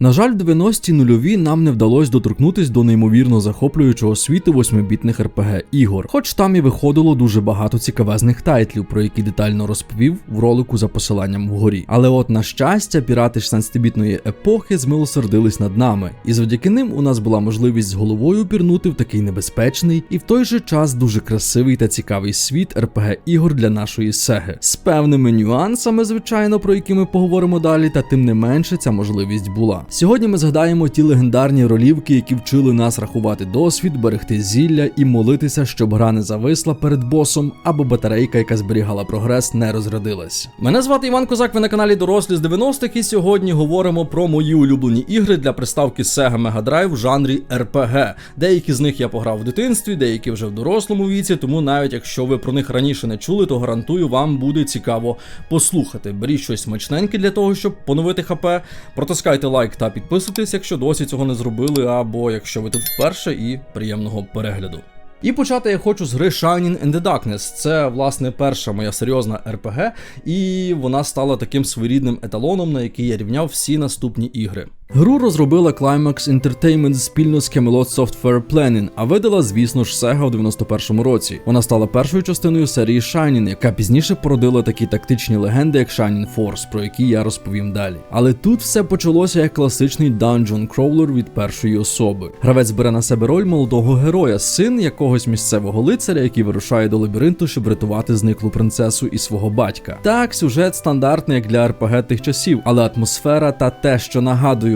На жаль, в 90-ті нульові нам не вдалося доторкнутись до неймовірно захоплюючого світу восьмибітних РПГ ігор, хоч там і виходило дуже багато цікавезних тайтлів, про які детально розповів в ролику за посиланням вгорі. Але от на щастя, пірати 16-бітної епохи змилосердились над нами, і завдяки ним у нас була можливість з головою пірнути в такий небезпечний і в той же час дуже красивий та цікавий світ РПГ ігор для нашої сеги з певними нюансами, звичайно, про які ми поговоримо далі, та тим не менше ця можливість була. Сьогодні ми згадаємо ті легендарні ролівки, які вчили нас рахувати досвід, берегти зілля і молитися, щоб гра не зависла перед босом або батарейка, яка зберігала прогрес, не розрядилась. Мене звати Іван Козак. Ви на каналі Дорослі з 90-х, і сьогодні говоримо про мої улюблені ігри для приставки Sega Mega Drive в жанрі RPG. Деякі з них я пограв в дитинстві, деякі вже в дорослому віці. Тому навіть якщо ви про них раніше не чули, то гарантую, вам буде цікаво послухати. Беріть щось смачненьке для того, щоб поновити ХП. Протискайте лайк та підписуйтесь, якщо досі цього не зробили, або якщо ви тут вперше, і приємного перегляду. І почати я хочу з гри Shining in the Darkness. Це, власне, перша моя серйозна RPG, і вона стала таким своєрідним еталоном, на який я рівняв всі наступні ігри. Гру розробила Climax Entertainment спільно з Camelot Software Planning, а видала, звісно ж, Sega у 91-му році. Вона стала першою частиною серії Shining, яка пізніше породила такі тактичні легенди, як Shining Force, про які я розповім далі. Але тут все почалося як класичний Dungeon Crawler від першої особи. Гравець бере на себе роль молодого героя, син якогось місцевого лицаря, який вирушає до лабіринту, щоб рятувати зниклу принцесу і свого батька. Так, сюжет стандартний як для РПГ тих часів, але атмосфера та те, що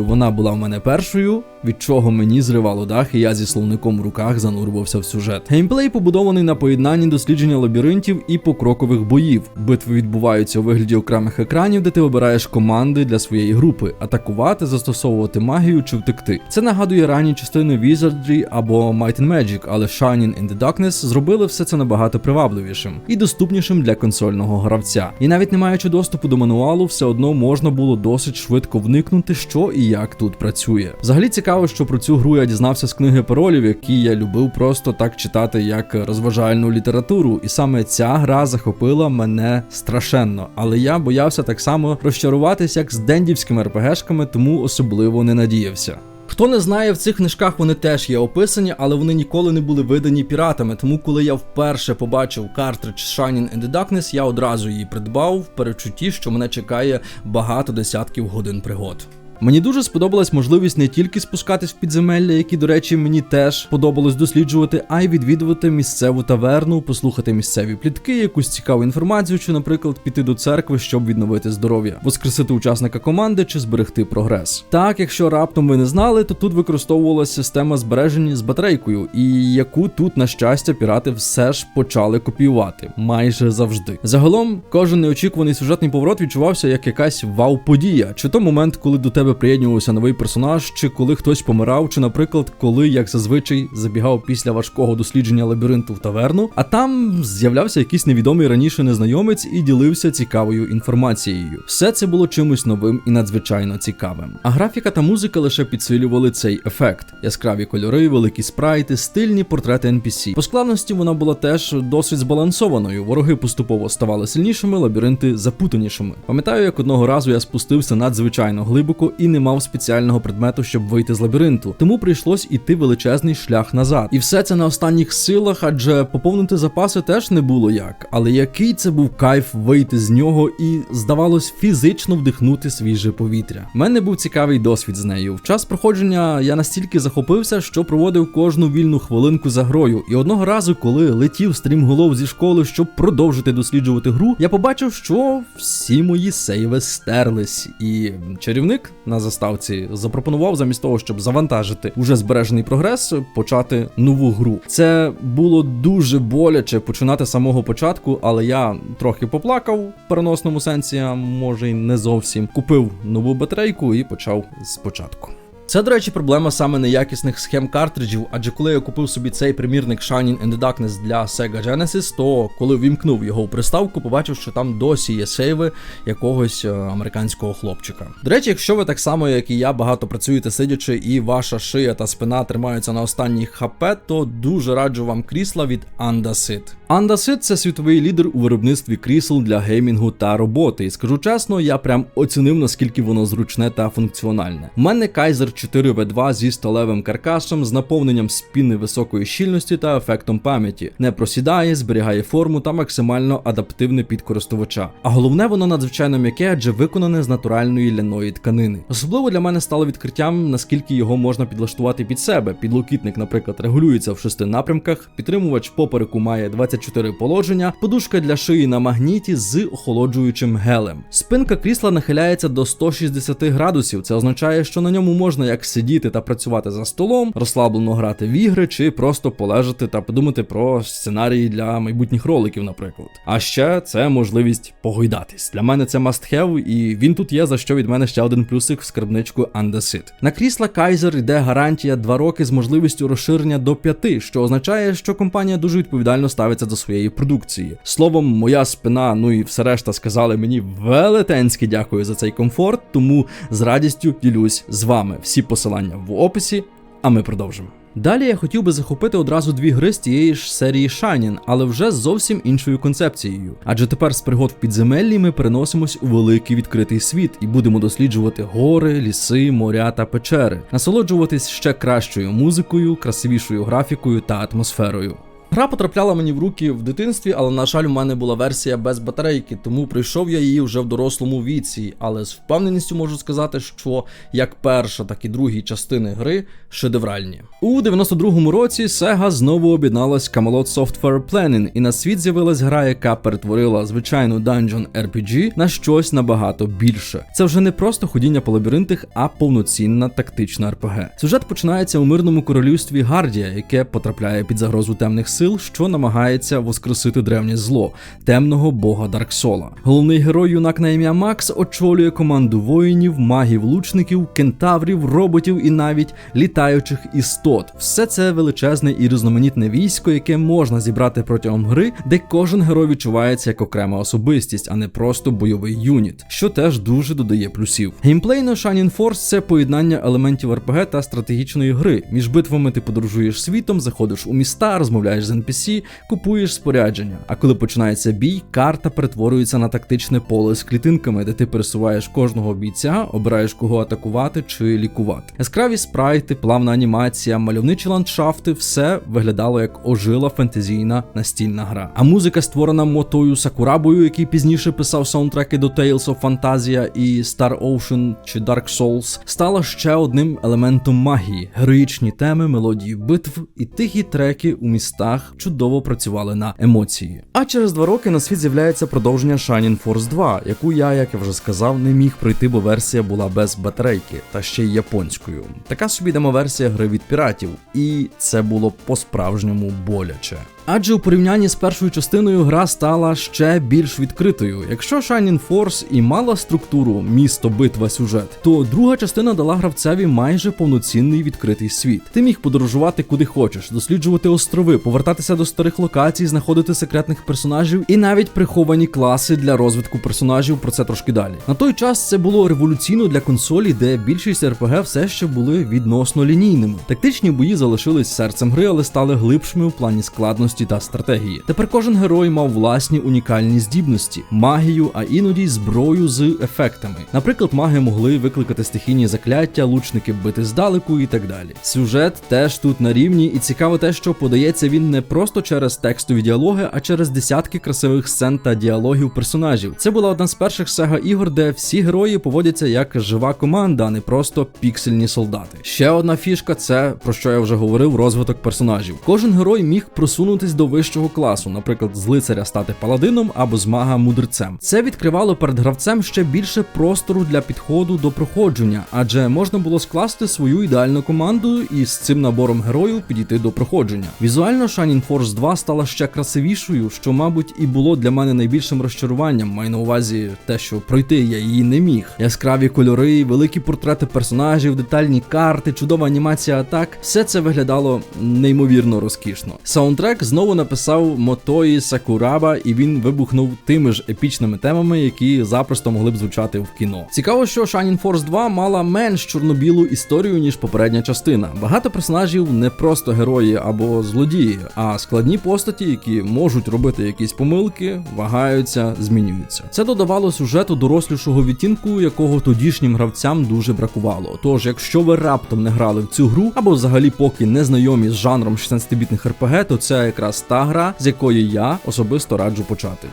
нагадую, вона була в мене першою, від чого мені зривало дах, і я зі словником в руках занурювався в сюжет. Геймплей побудований на поєднанні дослідження лабіринтів і покрокових боїв. Битви відбуваються у вигляді окремих екранів, де ти обираєш команди для своєї групи, атакувати, застосовувати магію чи втекти. Це нагадує ранні частини Wizardry або Might and Magic, але Shining in the Darkness зробили все це набагато привабливішим і доступнішим для консольного гравця. І навіть не маючи доступу до мануалу, все одно можна було досить швидко вникнути, що і як тут працює. Взагалі цікаво, що про цю гру я дізнався з книги паролів, які я любив просто так читати як розважальну літературу, і саме ця гра захопила мене страшенно. Але я боявся так само розчаруватися, як з дендівськими РПГшками, тому особливо не надіявся. Хто не знає, в цих книжках вони теж є описані, але вони ніколи не були видані піратами. Тому, коли я вперше побачив картридж Shining in the Darkness, я одразу її придбав в перечутті, що мене чекає багато десятків годин пригод. Мені дуже сподобалась можливість не тільки спускатись в підземелля, які, до речі, мені теж подобалось досліджувати, а й відвідувати місцеву таверну, послухати місцеві плітки, якусь цікаву інформацію, чи, наприклад, піти до церкви, щоб відновити здоров'я, воскресити учасника команди чи зберегти прогрес. Так, якщо раптом ви не знали, то тут використовувалася система збереження з батарейкою, і яку тут, на щастя, пірати все ж почали копіювати майже завжди. Загалом, кожен неочікуваний сюжетний поворот відчувався як якась вау-подія, чи то момент, коли до тебе приєднувався новий персонаж, чи коли хтось помирав, чи, наприклад, коли, як зазвичай, забігав після важкого дослідження лабіринту в таверну, а там з'являвся якийсь невідомий раніше незнайомець і ділився цікавою інформацією. Все це було чимось новим і надзвичайно цікавим. А графіка та музика лише підсилювали цей ефект: яскраві кольори, великі спрайти, стильні портрети NPC. По складності вона була теж досить збалансованою. Вороги поступово ставали сильнішими, лабіринти запутанішими. Пам'ятаю, як одного разу я спустився надзвичайно глибоко і не мав спеціального предмету, щоб вийти з лабіринту. Тому прийшлось іти величезний шлях назад. І все це на останніх силах, адже поповнити запаси теж не було як. Але який це був кайф вийти з нього і, здавалось, фізично вдихнути свіже повітря. У мене був цікавий досвід з нею. В час проходження я настільки захопився, що проводив кожну вільну хвилинку за грою. І одного разу, коли летів стрімголов зі школи, щоб продовжити досліджувати гру, я побачив, що всі мої сейви стерлись, і чарівник на заставці запропонував замість того, щоб завантажити уже збережений прогрес, почати нову гру. Це було дуже боляче починати з самого початку, але я трохи поплакав в переносному сенсі, а може й не зовсім. Купив нову батарейку і почав спочатку. Це, до речі, проблема саме неякісних схем картриджів, адже коли я купив собі цей примірник Shining in the Darkness для Sega Genesis, то коли вімкнув його в приставку, побачив, що там досі є сейви якогось е, американського хлопчика. До речі, якщо ви так само, як і я, багато працюєте сидячи, і ваша шия та спина тримаються на останніх хп, то дуже раджу вам крісла від Andasit. Andasit – це світовий лідер у виробництві крісел для геймінгу та роботи. І скажу чесно, я прям оцінив наскільки воно зручне та функціональне. У мене Kaiser 4V2 зі сталевим каркасом з наповненням спіни високої щільності та ефектом пам'яті. Не просідає, зберігає форму та максимально адаптивне під користувача. А головне, воно надзвичайно м'яке, адже виконане з натуральної ляної тканини. Особливо для мене стало відкриттям, наскільки його можна підлаштувати під себе. Підлокітник, наприклад, регулюється в шести напрямках, підтримувач попереку має 24 положення, подушка для шиї на магніті з охолоджуючим гелем. Спинка крісла нахиляється до 160 градусів. Це означає, що на ньому можна як сидіти та працювати за столом, розслаблено грати в ігри, чи просто полежати та подумати про сценарії для майбутніх роликів, наприклад. А ще це можливість погойдатись. Для мене це must have, і він тут є, за що від мене ще один плюсик в скарбничку Andasit. На крісла Kaiser йде гарантія 2 роки з можливістю розширення до 5, що означає, що компанія дуже відповідально ставиться до своєї продукції. Словом, моя спина, ну і все решта сказали мені велетенське дякую за цей комфорт, тому з радістю ділюсь з вами. Всі посилання в описі, а ми продовжимо. Далі я хотів би захопити одразу дві гри з тієї ж серії Shining, але вже з зовсім іншою концепцією. Адже тепер з пригод в підземеллі ми переносимось у великий відкритий світ і будемо досліджувати гори, ліси, моря та печери, насолоджуватись ще кращою музикою, красивішою графікою та атмосферою. Гра потрапляла мені в руки в дитинстві, але на жаль, у мене була версія без батарейки, тому прийшов я її вже в дорослому віці. Але з впевненістю можу сказати, що як перша, так і другі частини гри шедевральні. У 92-му році Sega знову об'єдналась Camelot Software Planning, і на світ з'явилась гра, яка перетворила звичайну Dungeon RPG на щось набагато більше. Це вже не просто ходіння по лабіринтах, а повноцінна тактична RPG. Сюжет починається у мирному королівстві Гардія, яке потрапляє під загрозу темних сил, що намагається воскресити древнє зло темного бога Дарксола. Головний герой юнак на ім'я Макс очолює команду воїнів, магів, лучників, кентаврів, роботів і навіть літаючих істот. Все це величезне і різноманітне військо, яке можна зібрати протягом гри, де кожен герой відчувається як окрема особистість, а не просто бойовий юніт, що теж дуже додає плюсів. Геймплейно Shining Force – це поєднання елементів RPG та стратегічної гри. Між битвами ти подорожуєш світом, заходиш у міста, розмовляєш з NPC, купуєш спорядження. А коли починається бій, карта перетворюється на тактичне поле з клітинками, де ти пересуваєш кожного бійця, обираєш кого атакувати чи лікувати. Яскраві спрайти, плавна анімація, мальовничі ландшафти все виглядало як ожила фентезійна настільна гра. А музика, створена мотою Сакурабою, який пізніше писав саундтреки до Tales of Fantasia і Star Ocean чи Dark Souls, стала ще одним елементом магії. Героїчні теми, мелодії битв і тихі треки у містах чудово працювали на емоції. А через два роки на світ з'являється продовження Shining Force 2, яку я, як я вже сказав, не міг пройти, бо версія була без батарейки та ще й японською. Така собі демоверсія гри від піратів, і це було по-справжньому боляче. Адже у порівнянні з першою частиною гра стала ще більш відкритою. Якщо Shining Force і мала структуру місто, битва, сюжет, то друга частина дала гравцеві майже повноцінний відкритий світ. Ти міг подорожувати куди хочеш, досліджувати острови, повертатися до старих локацій, знаходити секретних персонажів і навіть приховані класи для розвитку персонажів. Про це трошки далі. На той час це було революційно для консолі, де більшість RPG все ще були відносно лінійними. Тактичні бої залишились серцем гри, але стали глибшими в плані складності та стратегії. Тепер кожен герой мав власні унікальні здібності, магію, а іноді зброю з ефектами. Наприклад, маги могли викликати стихійні закляття, лучники бити здалеку і так далі. Сюжет теж тут на рівні, і цікаво те, що подається він не просто через текстові діалоги, а через десятки красивих сцен та діалогів персонажів. Це була одна з перших сега ігор, де всі герої поводяться як жива команда, а не просто піксельні солдати. Ще одна фішка це про що я вже говорив: розвиток персонажів. Кожен герой міг просунути просунутись до вищого класу, наприклад, з лицаря стати паладином або з мага мудрецем. Це відкривало перед гравцем ще більше простору для підходу до проходження, адже можна було скласти свою ідеальну команду і з цим набором героїв підійти до проходження. Візуально Shining Force 2 стала ще красивішою, що, мабуть, і було для мене найбільшим розчаруванням. Маю на увазі те, що пройти я її не міг. Яскраві кольори, великі портрети персонажів, детальні карти, чудова анімація атак все це виглядало неймовірно розкішно. Саундтрек знову написав Мотої Сакураба, і він вибухнув тими ж епічними темами, які запросто могли б звучати в кіно. Цікаво, що Shining Force 2 мала менш чорно-білу історію ніж попередня частина. Багато персонажів не просто герої або злодії, а складні постаті, які можуть робити якісь помилки, вагаються, змінюються. Це додавало сюжету дорослішого відтінку, якого тодішнім гравцям дуже бракувало. Тож, якщо ви раптом не грали в цю гру, або взагалі поки не знайомі з жанром 16-бітних RPG, то це якраз та гра, з якої я особисто раджу почати.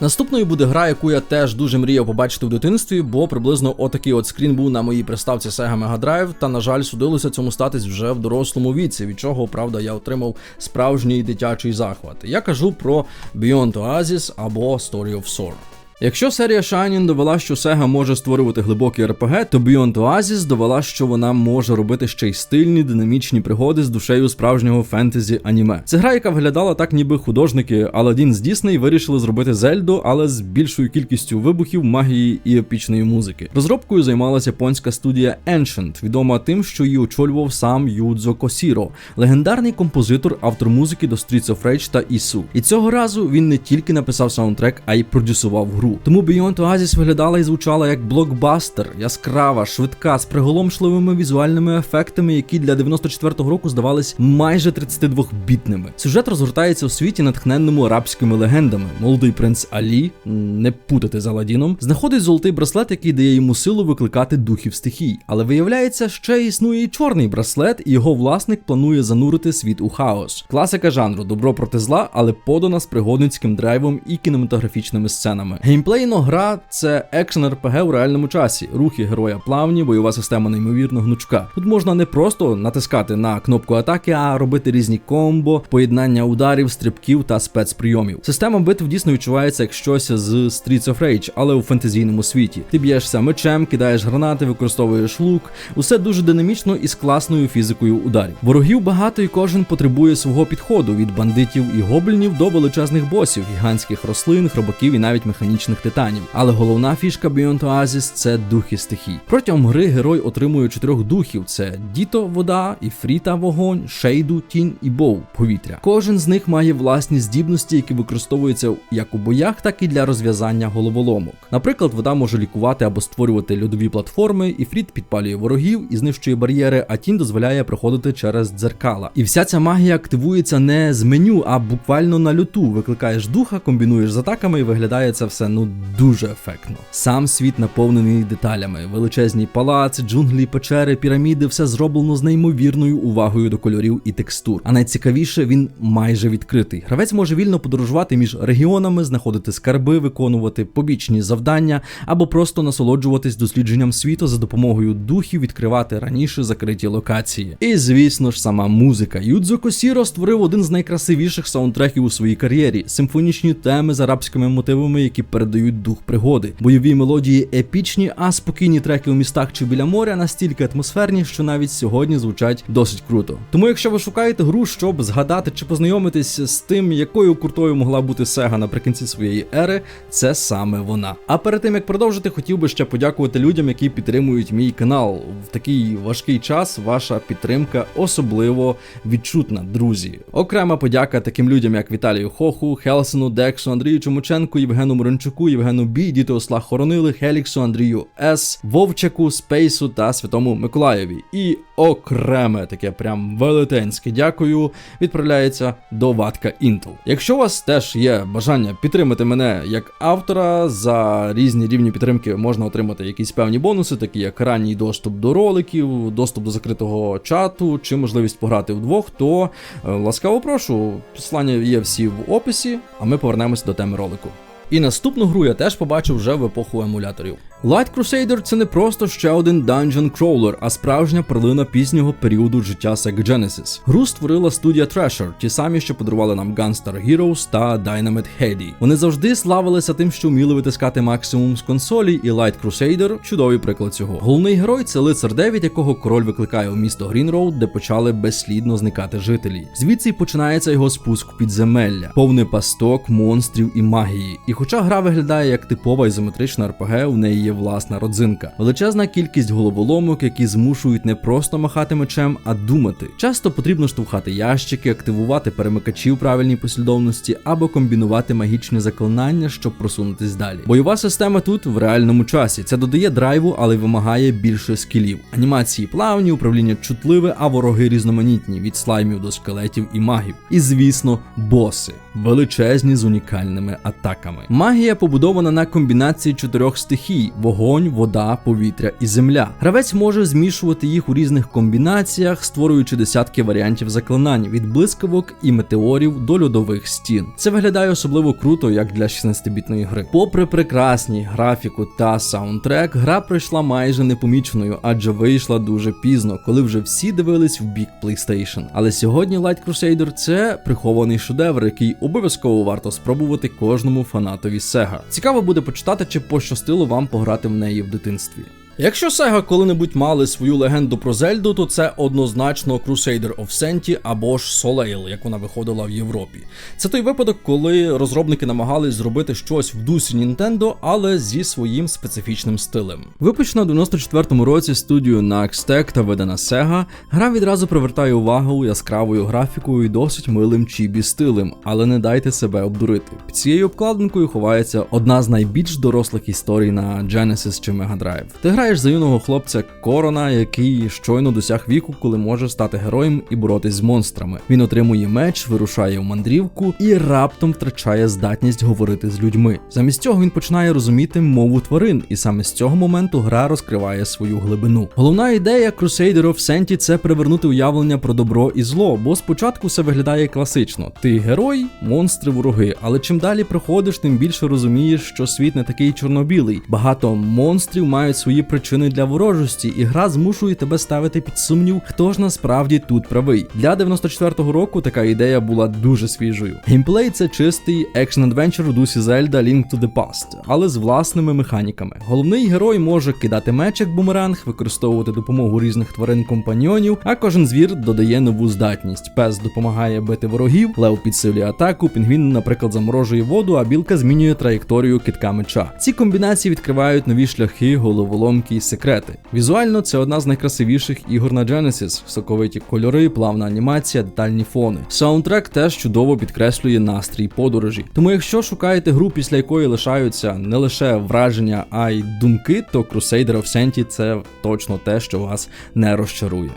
Наступною буде гра, яку я теж дуже мріяв побачити в дитинстві, бо приблизно отакий от скрін був на моїй приставці Sega Mega Drive, та, на жаль, судилося цьому статись вже в дорослому віці, від чого, правда, я отримав справжній дитячий захват. Я кажу про Beyond Oasis або Story of Sword. Якщо серія Shining довела, що Sega може створювати глибокі RPG, то Beyond Oasis довела, що вона може робити ще й стильні динамічні пригоди з душею справжнього фентезі аніме. Це гра, яка виглядала так, ніби художники Aladdin з Disney вирішили зробити Зельду, але з більшою кількістю вибухів, магії і епічної музики. Розробкою займалася японська студія Ancient, відома тим, що її очолював сам Юдзо Косіро, легендарний композитор, автор музики до Streets of Rage та Ісу. І цього разу він не тільки написав саундтрек, а й продюсував гру. Тому Beyond Oasis виглядала і звучала як блокбастер, яскрава, швидка, з приголомшливими візуальними ефектами, які для 94-го року здавались майже 32-бітними. Сюжет розгортається у світі, натхненному арабськими легендами. Молодий принц Алі, не путати з Аладдіном, знаходить золотий браслет, який дає йому силу викликати духів стихій. Але виявляється, ще існує і чорний браслет, і його власник планує занурити світ у хаос. Класика жанру добро проти зла, але подана з пригодницьким драйвом і кінематографічними сценами. Геймплейно гра це екшен РПГ у реальному часі. Рухи героя плавні, бойова система неймовірно гнучка. Тут можна не просто натискати на кнопку атаки, а робити різні комбо, поєднання ударів, стрибків та спецприйомів. Система битв дійсно відчувається як щось з Streets of Rage, але у фентезійному світі. Ти б'єшся мечем, кидаєш гранати, використовуєш лук. Усе дуже динамічно і з класною фізикою ударів. Ворогів багато і кожен потребує свого підходу від бандитів і гоблінів до величезних босів, гігантських рослин, хробаків і навіть механічних титанів. Але головна фішка Beyond Oasis – це духи стихій. Протягом гри герой отримує чотирьох духів: це Діто, вода, Іфріта, вогонь, Шейду, тінь і Боу повітря. Кожен з них має власні здібності, які використовуються як у боях, так і для розв'язання головоломок. Наприклад, вода може лікувати або створювати льодові платформи, Іфріт підпалює ворогів і знищує бар'єри, а тінь дозволяє проходити через дзеркала. І вся ця магія активується не з меню, а буквально на люту. Викликаєш духа, комбінуєш з атаками, і виглядає це все ну дуже ефектно. Сам світ наповнений деталями: величезні палаци, джунглі, печери, піраміди, все зроблено з неймовірною увагою до кольорів і текстур. А найцікавіше він майже відкритий. Гравець може вільно подорожувати між регіонами, знаходити скарби, виконувати побічні завдання або просто насолоджуватись дослідженням світу за допомогою духів, відкривати раніше закриті локації. І звісно ж, сама музика. Юдзо Косіро створив один з найкрасивіших саундтреків у своїй кар'єрі: симфонічні теми з арабськими мотивами, які передають дух пригоди. Бойові мелодії епічні, а спокійні треки у містах чи біля моря настільки атмосферні, що навіть сьогодні звучать досить круто. Тому, якщо ви шукаєте гру, щоб згадати чи познайомитись з тим, якою крутою могла бути Сега наприкінці своєї ери, це саме вона. А перед тим як продовжити, хотів би ще подякувати людям, які підтримують мій канал. В такий важкий час ваша підтримка особливо відчутна, друзі. Окрема подяка таким людям, як Віталію Хоху, Хелсену, Дексу, Андрію Чумаченку, Євгену Мирончуку, Євгену Бі, Діти Осла Хоронили, Хеліксу, Андрію С, Вовчаку, Спейсу та Святому Миколаєві. І окреме таке прям велетенське дякую відправляється до Ватка Intel. Якщо у вас теж є бажання підтримати мене як автора, за різні рівні підтримки можна отримати якісь певні бонуси, такі як ранній доступ до роликів, доступ до закритого чату чи можливість пограти вдвох, то е, ласкаво прошу. Посилання є всі в описі, а ми повернемося до теми ролику. І наступну гру я теж побачив вже в епоху емуляторів. Light Crusader це не просто ще один dungeon crawler, а справжня перлина пізнього періоду життя Sega Genesis. Гру створила студія Thrasher, ті самі, що подарували нам Gunstar Heroes та Dynamite Heady. Вони завжди славилися тим, що вміли витискати максимум з консолі, і Light Crusader – чудовий приклад цього. Головний герой це лицар 9, якого король викликає у місто Грінроуд, де почали безслідно зникати жителі. Звідси й починається його спуск підземелля, повний пасток, монстрів і магії. І хоча гра виглядає як типова ізометрична РПГ, у неї є власна родзинка. Величезна кількість головоломок, які змушують не просто махати мечем, а думати. Часто потрібно штовхати ящики, активувати перемикачі у правильній послідовності або комбінувати магічні заклинання, щоб просунутись далі. Бойова система тут в реальному часі. Це додає драйву, але вимагає більше скілів. Анімації плавні, управління чутливе, а вороги різноманітні від слаймів до скелетів і магів. І звісно, боси величезні з унікальними атаками. Магія побудована на комбінації чотирьох стихій: вогонь, вода, повітря і земля. Гравець може змішувати їх у різних комбінаціях, створюючи десятки варіантів заклинань від блискавок і метеорів до льодових стін. Це виглядає особливо круто, як для 16-бітної гри. Попри прекрасні графіку та саундтрек, гра пройшла майже непоміченою, адже вийшла дуже пізно, коли вже всі дивились в бік PlayStation. Але сьогодні Light Crusader – це прихований шедевр, який обов'язково варто спробувати кожному фанатові Sega. Цікаво буде почитати, чи пощастило вам пограти в неї в дитинстві. Якщо Sega коли-небудь мали свою легенду про Зельду, то це однозначно Crusader of Senti або ж Soleil, як вона виходила в Європі. Це той випадок, коли розробники намагались зробити щось в дусі Nintendo, але зі своїм специфічним стилем. Випущена в 94-му році студією Naxtech та видана Sega, гра відразу привертає увагу яскравою графікою і досить милим чібі стилем, але не дайте себе обдурити. Під цією обкладинкою ховається одна з найбільш дорослих історій на Genesis чи Mega Drive. Граєш за юного хлопця Корона, який щойно досяг віку, коли може стати героєм і боротись з монстрами. Він отримує меч, вирушає в мандрівку і раптом втрачає здатність говорити з людьми. Замість цього він починає розуміти мову тварин, і саме з цього моменту гра розкриває свою глибину. Головна ідея Crusader of Senti – це привернути уявлення про добро і зло, бо спочатку все виглядає класично: ти герой, монстри, вороги. Але чим далі проходиш, тим більше розумієш, що світ не такий чорнобілий. Багато монстрів мають свої причини для ворожості, і гра змушує тебе ставити під сумнів, хто ж насправді тут правий. Для 94-го року така ідея була дуже свіжою. Геймплей це чистий екшн-адвенчер у дусі Zelda Link to the Past, але з власними механіками. Головний герой може кидати меч як бумеранг, використовувати допомогу різних тварин компаньйонів, а кожен звір додає нову здатність. Пес допомагає бити ворогів, лев підсилює атаку, пінгвін, наприклад, заморожує воду, а білка змінює траєкторію китка меча. Ці комбінації відкривають нові шляхи, головоломки і секрети. Візуально це одна з найкрасивіших ігор на Genesis. соковиті кольори, плавна анімація, детальні фони. Саундтрек теж чудово підкреслює настрій подорожі. Тому, якщо шукаєте гру, після якої лишаються не лише враження, а й думки, то Crusader of Senti – це точно те, що вас не розчарує.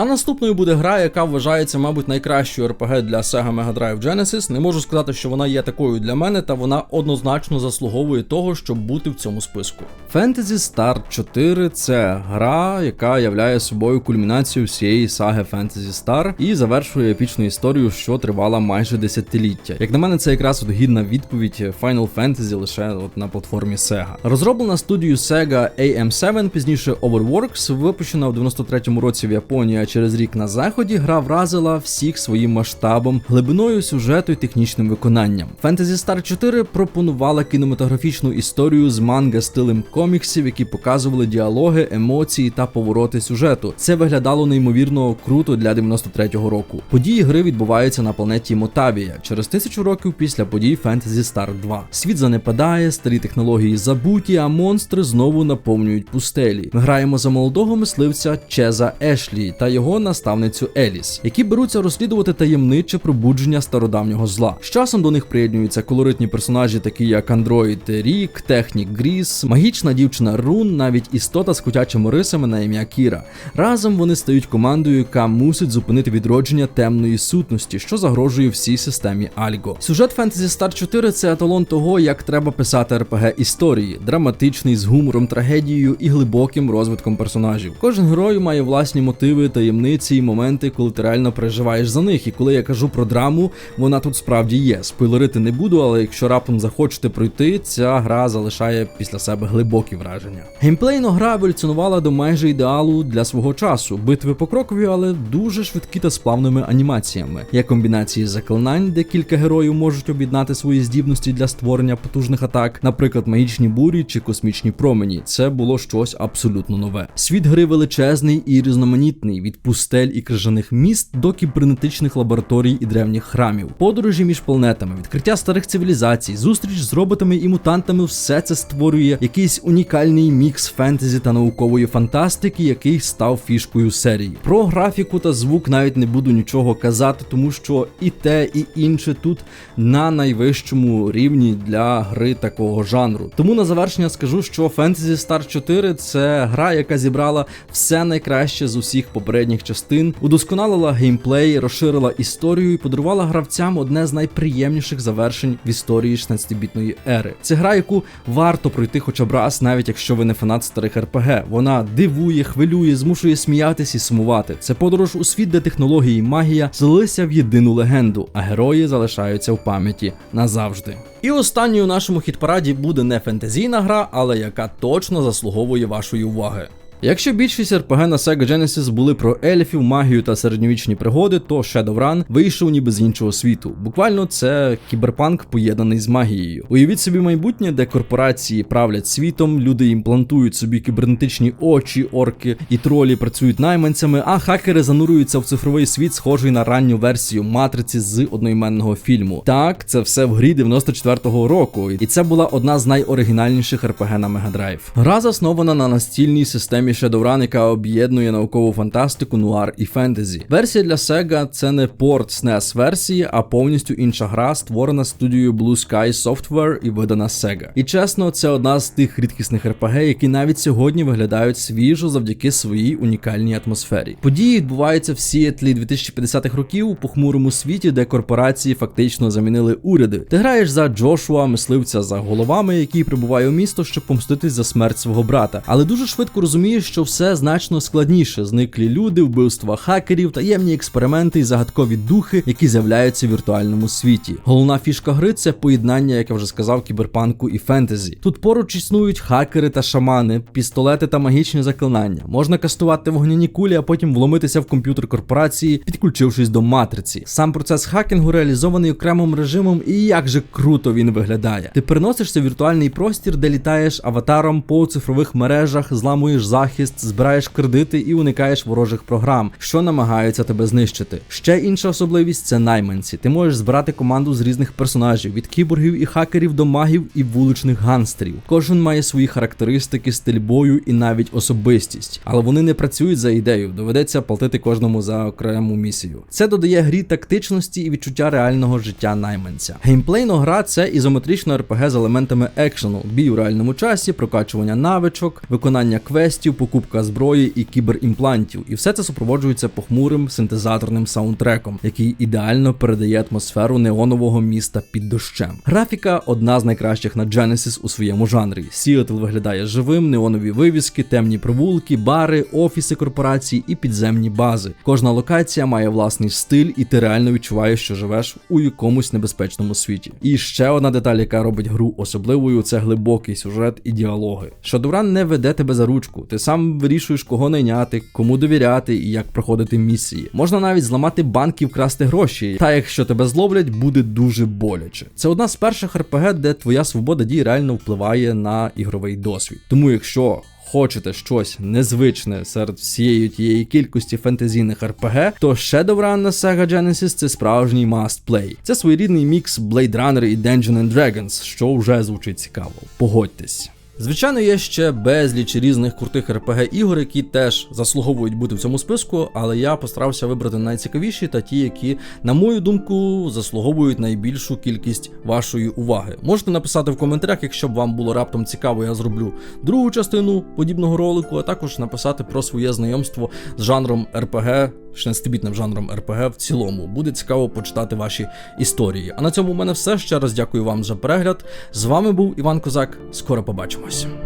А наступною буде гра, яка вважається, мабуть, найкращою RPG для Sega Mega Drive Genesis. Не можу сказати, що вона є такою для мене, та вона однозначно заслуговує того, щоб бути в цьому списку. Fantasy Star 4 це гра, яка являє собою кульмінацію всієї саги Fantasy Star і завершує епічну історію, що тривала майже десятиліття. Як на мене, це якраз от гідна відповідь Final Fantasy лише от на платформі Sega. Розроблена студією Sega AM7, пізніше Overworks, випущена в 93-му році в Японії через рік на заході гра вразила всіх своїм масштабом, глибиною сюжету і технічним виконанням. Fantasy Star 4 пропонувала кінематографічну історію з манга стилем коміксів, які показували діалоги, емоції та повороти сюжету. Це виглядало неймовірно круто для 93-го року. Події гри відбуваються на планеті Мотавія через тисячу років після подій Fantasy Star 2. Світ занепадає, старі технології забуті, а монстри знову наповнюють пустелі. Ми граємо за молодого мисливця Чеза Ешлі та його наставницю Еліс, які беруться розслідувати таємниче пробудження стародавнього зла. З часом до них приєднуються колоритні персонажі, такі як Андроїд Рік, Технік Гріс, магічна дівчина Рун, навіть істота з котячими рисами на ім'я Кіра. Разом вони стають командою, яка мусить зупинити відродження темної сутності, що загрожує всій системі Альго. Сюжет Fantasy Star 4 це еталон того, як треба писати РПГ історії, драматичний з гумором, трагедією і глибоким розвитком персонажів. Кожен герой має власні мотиви та таємниці і моменти, коли ти реально переживаєш за них. І коли я кажу про драму, вона тут справді є. Спойлерити не буду, але якщо раптом захочете пройти, ця гра залишає після себе глибокі враження. Геймплейно гра еволюціонувала до майже ідеалу для свого часу. Битви покрокові, але дуже швидкі та сплавними анімаціями. Є комбінації заклинань, де кілька героїв можуть об'єднати свої здібності для створення потужних атак, наприклад, магічні бурі чи космічні промені. Це було щось абсолютно нове. Світ гри величезний і різноманітний від пустель і крижаних міст до кібернетичних лабораторій і древніх храмів, подорожі між планетами, відкриття старих цивілізацій, зустріч з роботами і мутантами. Все це створює якийсь унікальний мікс фентезі та наукової фантастики, який став фішкою серії. Про графіку та звук навіть не буду нічого казати, тому що і те, і інше тут на найвищому рівні для гри такого жанру. Тому на завершення скажу, що Fantasy Star 4 це гра, яка зібрала все найкраще з усіх попередніх частин, удосконалила геймплей, розширила історію і подарувала гравцям одне з найприємніших завершень в історії 16-бітної ери. Це гра, яку варто пройти хоча б раз, навіть якщо ви не фанат старих РПГ. Вона дивує, хвилює, змушує сміятись і сумувати. Це подорож у світ, де технології і магія злилися в єдину легенду, а герої залишаються в пам'яті назавжди. І останньою у нашому хіт-параді буде не фентезійна гра, але яка точно заслуговує вашої уваги. Якщо більшість RPG на Sega Genesis були про ельфів, магію та середньовічні пригоди, то Shadowrun вийшов ніби з іншого світу. Буквально це кіберпанк поєднаний з магією. Уявіть собі майбутнє, де корпорації правлять світом, люди імплантують собі кібернетичні очі, орки і тролі працюють найманцями, а хакери занурюються в цифровий світ, схожий на ранню версію матриці з одноіменного фільму. Так, це все в грі 94-го року, і це була одна з найоригінальніших RPG на Drive. Гра заснована на настільній системі Shadowrun, яка об'єднує наукову фантастику, нуар і фентезі. Версія для Sega це не порт SNES версії, а повністю інша гра, створена студією Blue Sky Software і видана Sega. І чесно, це одна з тих рідкісних RPG, які навіть сьогодні виглядають свіжо завдяки своїй унікальній атмосфері. Події відбуваються в Сіетлі 2050-х років у похмурому світі, де корпорації фактично замінили уряди. Ти граєш за Джошуа, мисливця за головами, який прибуває у місто, щоб помститись за смерть свого брата. Але дуже швидко розумієш, що все значно складніше: зниклі люди, вбивства хакерів, таємні експерименти і загадкові духи, які з'являються в віртуальному світі. Головна фішка гри це поєднання, як я вже сказав, кіберпанку і фентезі. Тут поруч існують хакери та шамани, пістолети та магічні заклинання. Можна кастувати вогняні кулі, а потім вломитися в комп'ютер корпорації, підключившись до матриці. Сам процес хакінгу реалізований окремим режимом, і як же круто він виглядає. Ти переносишся в віртуальний простір, де літаєш аватаром по цифрових мережах, зламуєш захист, збираєш кредити і уникаєш ворожих програм, що намагаються тебе знищити. Ще інша особливість це найманці. Ти можеш збирати команду з різних персонажів від кіборгів і хакерів до магів і вуличних ганстерів. Кожен має свої характеристики, стиль бою і навіть особистість, але вони не працюють за ідею. Доведеться платити кожному за окрему місію. Це додає грі тактичності і відчуття реального життя найманця. Геймплейно гра це ізометрична РПГ з елементами екшену, бій у реальному часі, прокачування навичок, виконання квестів, покупка зброї і кіберімплантів. І все це супроводжується похмурим синтезаторним саундтреком, який ідеально передає атмосферу неонового міста під дощем. Графіка одна з найкращих на Genesis у своєму жанрі. Сіатл виглядає живим, неонові вивіски, темні провулки, бари, офіси корпорацій і підземні бази. Кожна локація має власний стиль, і ти реально відчуваєш, що живеш у якомусь небезпечному світі. І ще одна деталь, яка робить гру особливою, це глибокий сюжет і діалоги. Shadowrun не веде тебе за ручку. Ти сам вирішуєш, кого найняти, кому довіряти і як проходити місії. Можна навіть зламати банк і вкрасти гроші. Та якщо тебе зловлять, буде дуже боляче. Це одна з перших РПГ, де твоя свобода дій реально впливає на ігровий досвід. Тому якщо Хочете щось незвичне серед всієї тієї кількості фентезійних RPG, то Shadowrun на Sega Genesis це справжній must play. Це своєрідний мікс Blade Runner і Dungeons and Dragons, що вже звучить цікаво. Погодьтесь. Звичайно, є ще безліч різних крутих rpg ігор, які теж заслуговують бути в цьому списку, але я постарався вибрати найцікавіші та ті, які, на мою думку, заслуговують найбільшу кількість вашої уваги. Можете написати в коментарях, якщо б вам було раптом цікаво, я зроблю другу частину подібного ролику, а також написати про своє знайомство з жанром RPG, 16-бітним жанром RPG в цілому. Буде цікаво почитати ваші історії. А на цьому у мене все. Ще раз дякую вам за перегляд. З вами був Іван Козак. Скоро negócio.